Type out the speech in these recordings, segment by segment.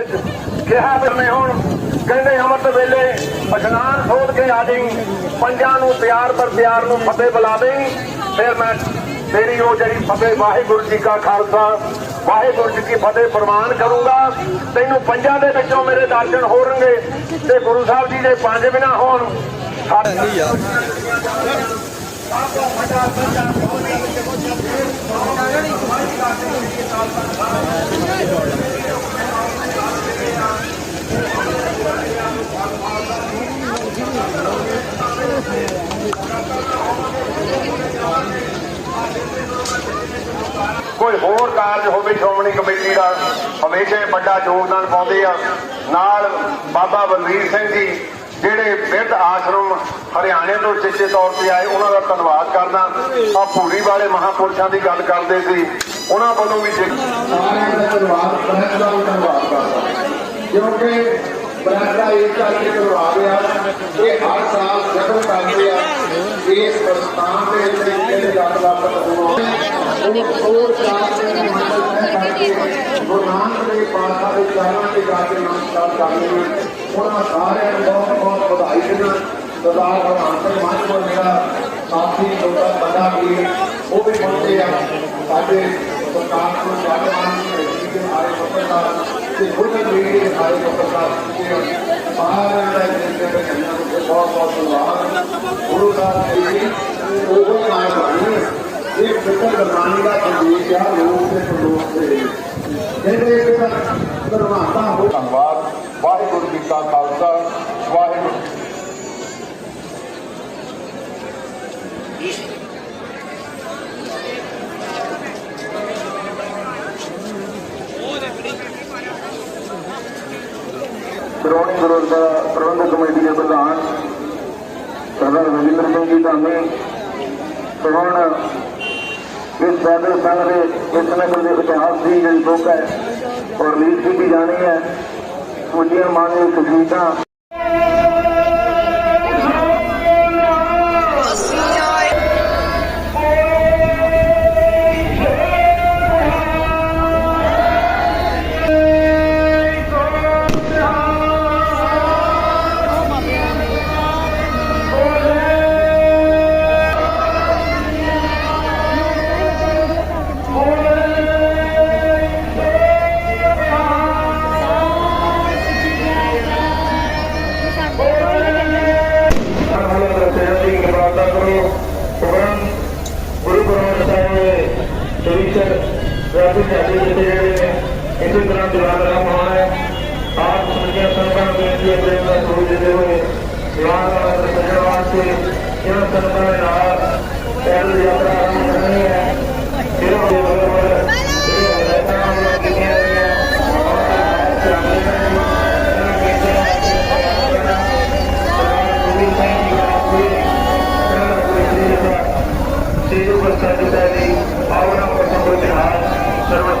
ਵਿੱਚ ਕਿਹਾ ਮੈਂ ਹੁਣ। ਕਹਿੰਦੇ ਅੰਮ੍ਰਿਤ ਵੇਲੇ ਇਸ਼ਨਾਨ ਸੋਧ ਕੇ ਆ ਜਾਈਂ। ਪੰਜਾਂ ਨੂੰ ਪਿਆਰ ਪਰ ਪਿਆਰ ਨੂੰ ਫਤਿਹ ਬੁਲਾ ਦੇਈਂ। ਫਿਰ ਮੈਂ ਤੇਰੀ ਉਹ ਜਿਹੜੀ ਫਤਿਹ ਵਾਹਿਗੁਰੂ ਜੀ ਕਾ ਖਾਲਸਾ ਵਾਹਿਗੁਰੂ ਜੀ ਕੀ ਫਤਿਹ ਪ੍ਰਵਾਨ ਕਰੂੰਗਾ। ਤੈਨੂੰ ਪੰਜਾਂ ਦੇ ਵਿੱਚੋਂ ਮੇਰੇ ਦਰਸ਼ਨ ਹੋਣਗੇ ਤੇ ਗੁਰੂ ਸਾਹਿਬ ਜੀ ਦੇ ਪੰਜ ਬਿਨਾ ਹੋਣ। ਸਾਡੇ ਕੋਈ ਹੋਰ ਕਾਰਜ ਹੋਵੇ, ਸ਼੍ਰੋਮਣੀ ਕਮੇਟੀ ਦਾ ਹਮੇਸ਼ਾ ਵੱਡਾ ਯੋਗਦਾਨ ਪਾਉਂਦੇ ਆ। ਨਾਲ ਬਾਬਾ ਬਲਵੀਰ ਸਿੰਘ ਜੀ, ਜਿਹੜੇ ਬਿਰਧ ਆਸ਼ਰਮ ਹਰਿਆਣੇ ਤੋਂ ਚਿੱਟੇ ਤੌਰ ਤੇ ਆਏ, ਉਹਨਾਂ ਦਾ ਧੰਨਵਾਦ ਕਰਦਾ। ਆ ਪੂਰੀ ਵਾਲੇ ਮਹਾਪੁਰਸ਼ਾਂ ਦੀ ਗੱਲ ਕਰਦੇ ਸੀ। ਉਹਨਾਂ ਵੱਲੋਂ ਵੀ ਸਾਰਿਆਂ ਦਾ ਧੰਨਵਾਦ ਕਰਦਾ। ਕਿਉਂਕਿ ਬ੍ਰਹਮ ਦਾ ਇਹ ਕਰਕੇ ਕਰਵਾ ਇਹ ਹਰ ਸਾਲ ਜਦੋਂ ਕਰਦੇ ਆ। ਇਸ ਪ੍ਰਸਤਾਨ ਦੇ ਵਿੱਚ ਜਿਹੜੇ ਲੱਖ ਲੱਖ ਹੋਣ। ਉਹ ਹੋਰ ਚਾਰ ਦੇ ਮੰਦਰ ਕਰਕੇ ਗੁਰੂ ਨਾਨਕ ਦੇਵ ਪਾਤਸ਼ਾਹ ਦੇ ਚਰਨਾਂ ਤੇ ਜਾ ਕੇ ਨਮਸਕਾਰ ਕਰਦੇ ਨੇ। ਉਹਨਾਂ ਸਾਰਿਆਂ ਨੂੰ ਬਹੁਤ ਬਹੁਤ ਵਧਾਈ ਦਿੰਦਾ ਸਰਦਾਰ ਭਗਵਾਨ ਸਿੰਘ ਮਾਨ ਕੋਲ ਮੇਰਾ ਸਾਥੀ ਛੋਟਾ ਵੱਡਾ ਵੀਰ, ਉਹ ਵੀ ਪਹੁੰਚੇ ਆ। ਸਾਡੇ ਸਰਕਾਰ ਨੂੰ ਜਾਣਵਾਨ ਸਾਰੇ ਪੱਤਰਕਾਰ ਤੇ ਗੁਰਮਤ ਮੀਡੀਆ ਦੇ ਸਾਰੇ ਪੱਤਰਕਾਰ ਸਾਰਿਆਂ ਦਾ ਜਿੰਨੇ ਵੀ ਕੰਨਾਂ ਨੂੰ ਬਹੁਤ ਬਹੁਤ ਧੰਨਵਾਦ ਗੁਰੂ ਸਾਹਿਬ ਜੀ ਉਹ ਨਾਲ ਬਣੀ ਇਹ ਫਿਕਰ ਕਰਵਾਉਣ ਦਾ ਸੰਦੇਸ਼ ਆ ਲੋਕ ਦੇ ਪ੍ਰਲੋਕ ਦੇ ਜਿਹੜੇ ਇੱਕ ਕਰਵਾਤਾ ਹੋ ਧੰਨਵਾਦ, ਵਾਹਿਗੁਰੂ ਜੀ ਕਾ ਖਾਲਸਾ ਵਾਹਿਗੁਰੂ ਸ਼੍ਰੋਮਣੀ ਗੁਰਦੁਆਰਾ ਪ੍ਰਬੰਧਕ ਕਮੇਟੀ ਦੇ ਪ੍ਰਧਾਨ ਸਰਦਾਰ ਰਵਿੰਦਰ ਸਿੰਘ ਜੀ ਧਾਮੀ ਤੇ ਇਸ ਸਾਧੂ ਸੰਘ ਦੇ ਇਸ ਨਗਰ ਦੇ ਇਤਿਹਾਸ ਦੀ ਜਿਹੜੀ ਬੁੱਕ ਹੈ ਔਰ ਰੀਡ ਕੀਤੀ ਜਾਣੀ ਹੈ ਪੂਜੀਆਂ ਮਾਨਵ ਸੁਖੀਤਾ ਗੁਰੂ ਗ੍ਰੰਥ ਸਾਹਿਬ ਦੇ ਸ਼ਰੀਰ ਰਾਜੂ ਸਾਡੇ ਜਿੱਤੇ ਜਿਹੜੇ ਨੇ ਇਸੇ ਤਰ੍ਹਾਂ ਦੁਆਰਾ ਹੋਣਾ ਹੈ ਆਪ ਸਮਝਿਆ ਸੰਤਾਂ ਨੂੰ ਬੇਨਤੀ ਹੈ ਕਿ ਇਹਨਾਂ ਨੂੰ ਦੇ ਹੋਏ ਦੁਆਰਾ ਦਾ ਸਜਣ ਵਾਸਤੇ ਇਹਨਾਂ ਸੰਗਤਾਂ ਦੇ ਨਾਲ ਪੈਦਲ ਯਾਤਰਾ ਆਰੰਭ ਕਰਨੀ ਹੈ ਫਿਰ ਉਹ ਦੇ ਬਰੋਬਰ ਜਿਹੜੇ ਹਦਾਇਤਾਂ ਉਹਨਾਂ ਕੀਤੀਆਂ ਹੋਈਆਂ ਔਰ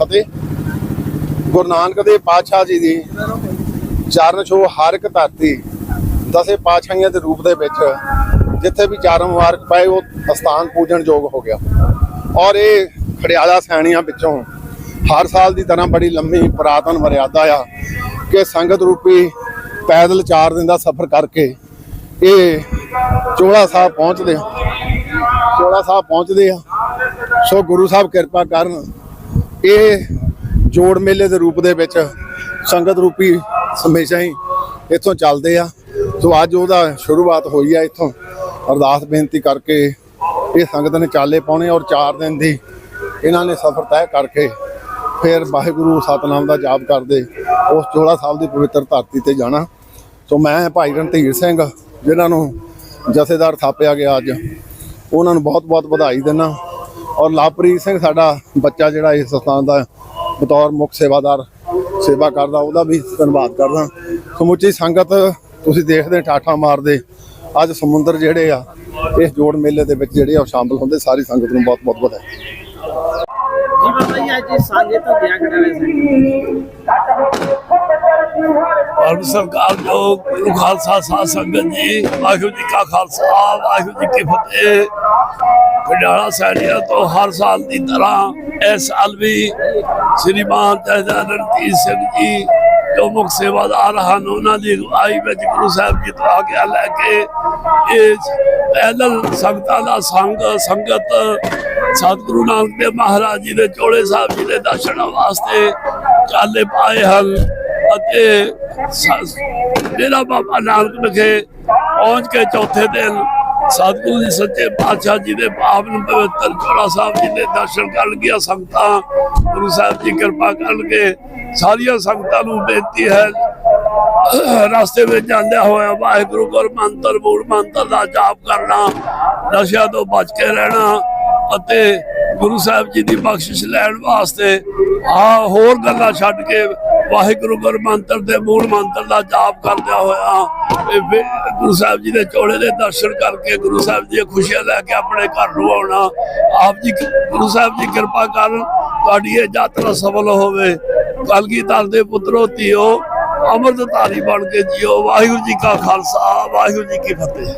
ਫਤਿਹ। ਗੁਰੂ ਨਾਨਕ ਦੇਵ ਪਾਤਸ਼ਾਹ ਜੀ ਦੀ ਚਰਨ ਛੋਹ ਹਰ ਇੱਕ ਧਰਤੀ ਦਸੇ ਪਾਤਸ਼ਾਹੀਆਂ ਦੇ ਰੂਪ ਦੇ ਵਿੱਚ ਜਿੱਥੇ ਵੀ ਚਾਰ ਮੁਬਾਰਕ ਪਏ, ਉਹ ਅਸਥਾਨ ਪੂਜਣ ਯੋਗ ਹੋ ਗਿਆ। ਔਰ ਇਹ ਖੜਿਆਲਾ ਸੈਣੀਆਂ ਵਿੱਚੋਂ ਹਰ ਸਾਲ ਦੀ ਤਰ੍ਹਾਂ ਬੜੀ ਲੰਮੀ ਪੁਰਾਤਨ ਮਰਿਆਦਾ ਆ ਕਿ ਸੰਗਤ ਰੂਪੀ ਪੈਦਲ 4 ਦਿਨ ਦਾ ਸਫ਼ਰ ਕਰਕੇ ਇਹ ਚੋਲਾ ਸਾਹਿਬ ਪਹੁੰਚਦੇ ਆ। ਚੋਲਾ ਸਾਹਿਬ ਪਹੁੰਚਦੇ ਆ। ਸੋ ਗੁਰੂ ਸਾਹਿਬ ਕਿਰਪਾ ਕਰਨ ਇਹ ਜੋੜ ਮੇਲੇ ਦੇ ਰੂਪ ਦੇ ਵਿੱਚ ਸੰਗਤ ਰੂਪੀ ਹਮੇਸ਼ਾ ਹੀ ਇੱਥੋਂ ਚੱਲਦੇ ਆ। ਸੋ ਅੱਜ ਉਹਦਾ ਸ਼ੁਰੂਆਤ ਹੋਈ ਆ ਇੱਥੋਂ। ਅਰਦਾਸ ਬੇਨਤੀ ਕਰਕੇ ਇਹ ਸੰਗਤ ਨੇ ਚਾਲੇ ਪਾਉਣੇ ਔਰ 4 ਦਿਨ ਦੀ ਇਹਨਾਂ ਨੇ ਸਫ਼ਰ ਤੈਅ ਕਰਕੇ ਫਿਰ ਵਾਹਿਗੁਰੂ ਸਤਨਾਮ ਦਾ ਜਾਪ ਕਰਦੇ ਉਸ ਚੋਲਾ ਸਾਹਿਬ ਦੀ ਪਵਿੱਤਰ ਧਰਤੀ ਤੇ ਜਾਣਾ। ਸੋ ਮੈਂ ਭਾਈ ਰਣਧੀਰ ਸਿੰਘ, ਜਿਨ੍ਹਾਂ ਨੂੰ ਜਥੇਦਾਰ ਥਾਪਿਆ ਗਿਆ ਅੱਜ, ਉਹਨਾਂ ਨੂੰ ਬਹੁਤ-ਬਹੁਤ ਵਧਾਈ ਦਿੰਦਾ। ਔਰ ਲਵਪ੍ਰੀਤ ਸਿੰਘ ਸਾਡਾ ਬੱਚਾ ਜਿਹੜਾ ਇਸ ਸਥਾਨ ਦਾ ਬਤੌਰ ਮੁੱਖ ਸੇਵਾਦਾਰ ਸੇਵਾ ਕਰਦਾ ਉਹਦਾ ਵੀ ਧੰਨਵਾਦ ਕਰਦਾ। ਸਮੁੱਚੀ ਸੰਗਤ ਤੁਸੀਂ ਦੇਖਦੇ ਠਾਠਾ ਮਾਰਦੇ। ਅੱਜ ਸਮੁੰਦਰ ਜਿਹੜੇ ਆ ਇਸ ਜੋੜ ਮੇਲੇ ਦੇ ਵਿੱਚ ਜਿਹੜੇ ਆ ਸ਼ਾਮਲ ਹੁੰਦੇ ਸਾਰੀ ਸੰਗਤ ਨੂੰ ਬਹੁਤ-ਬਹੁਤ ਵਧਾਈ। ਜੀ ਬਾਬਾ ਜੀ ਅੱਜ ਸਾਂਝੇ ਤੋਂ ਗਿਆ ਕਿਹੜਾ ਵੈਸੇ? ਭਾਰਤ ਸਰਕਾਰ ਜੋ ਖਾਲਸਾ ਸਾਧ ਸੰਗਤ ਜੀ ਵਾਹਿਗੁਰੂ ਜੀ ਕਾ ਖਾਲਸਾ ਵਾਹਿਗੁਰੂ ਜੀ ਕੀ ਫਤਿਹ। ਖਡਾਲਾ ਸੈਣੀਆਂ ਤੋਂ ਹਰ ਸਾਲ ਦੀ ਤਰ੍ਹਾਂ ਇਸ ਸਾਲ ਵੀ ਸ੍ਰੀਮਾਨ ਜਹਦਾਰ ਰਣਜੀਤ ਸਿੰਘ ਜੀ ਜੋ ਮੁੱਖ ਸੇਵਾਦਾਰ ਹਨ, ਉਹਨਾਂ ਦੀ ਅਗਵਾਈ ਵਿੱਚ ਗੁਰੂ ਸਾਹਿਬ ਜੀ ਤੋਂ ਆਗਿਆ ਲੈ ਕੇ ਇਹ ਪੈਦਲ ਸੰਗਤਾਂ ਦਾ ਸੰਗ, ਸੰਗਤ ਸਤਿਗੁਰੂ ਨਾਨਕ ਦੇਵ ਮਹਾਰਾਜ ਜੀ ਦੇ ਚੋਲੇ ਸਾਹਿਬ ਜੀ ਦੇ ਦਰਸ਼ਨਾਂ ਵਾਸਤੇ ਚਾਲੇ ਪਾਏ ਹਨ ਅਤੇ ਸ- ਬਾਬਾ ਨਾਨਕ ਵਿਖੇ ਪਹੁੰਚ ਕੇ ਚੌਥੇ ਦਿਨ ਸਤਿਗੁਰੂ ਜੀ ਸੱਚੇ ਪਾਤਸ਼ਾਹ ਜੀ ਦੇ ਪਾਵਨ ਪਵਿੱਤਰ ਚੋਲਾ ਸਾਹਿਬ ਜੀ ਦੇ ਦਰਸ਼ਨ ਕਰਨ ਗਿਆ ਸੰਗਤਾਂ, ਗੁਰੂ ਸਾਹਿਬ ਜੀ ਕਿਰਪਾ ਕਰਨਗੇ। ਸਾਰੀਆਂ ਸੰਗਤਾਂ ਨੂੰ ਬੇਨਤੀ ਹੈ, ਰਸਤੇ ਵਿੱਚ ਜਾਂਦਿਆਂ ਹੋਇਆ ਵਾਹਿਗੁਰੂ ਗੁਰ ਮੰਤਰ ਮੂਲ ਮੰਤਰ ਦਾ ਜਾਪ ਕਰਨਾ, ਨਸ਼ਿਆਂ ਤੋਂ ਬਚ ਕੇ ਰਹਿਣਾ ਅਤੇ ਗੁਰੂ ਸਾਹਿਬ ਜੀ ਦੀ ਬਖਸ਼ਿਸ਼ ਲੈਣ ਵਾਸਤੇ ਆ ਹੋਰ ਗੱਲਾਂ ਛੱਡ ਕੇ ਵਾਹਿਗੁਰੂ ਗੁਰ ਮੰਤਰ ਦੇ ਮੂਲ ਮੰਤਰ ਦਾ ਜਾਪ ਕਰਦਿਆਂ ਹੋਇਆ ਗੁਰੂ ਸਾਹਿਬ ਜੀ ਦੇ ਚੋਲੇ ਦੇ ਦਰਸ਼ਨ ਕਰਕੇ ਗੁਰੂ ਸਾਹਿਬ ਦੀਆਂ ਖੁਸ਼ੀਆਂ ਲੈ ਕੇ ਆਪਣੇ ਘਰ ਨੂੰ ਆਉਣਾ। ਆਪ ਜੀ ਗੁਰੂ ਸਾਹਿਬ ਜੀ ਕਿਰਪਾ ਕਰਨ ਤੁਹਾਡੀ ਇਹ ਯਾਤਰਾ ਸਫਲ ਹੋਵੇ। ਕਲਗੀਧਰ ਦੇ ਪੁੱਤਰੋ, ਧੀਓ, ਅੰਮ੍ਰਿਤਧਾਰੀ ਬਣ ਕੇ ਜਿਓ। ਵਾਹਿਗੁਰੂ ਜੀ ਕਾ ਖਾਲਸਾ, ਵਾਹਿਗੁਰੂ ਜੀ ਕੀ ਫਤਿਹ।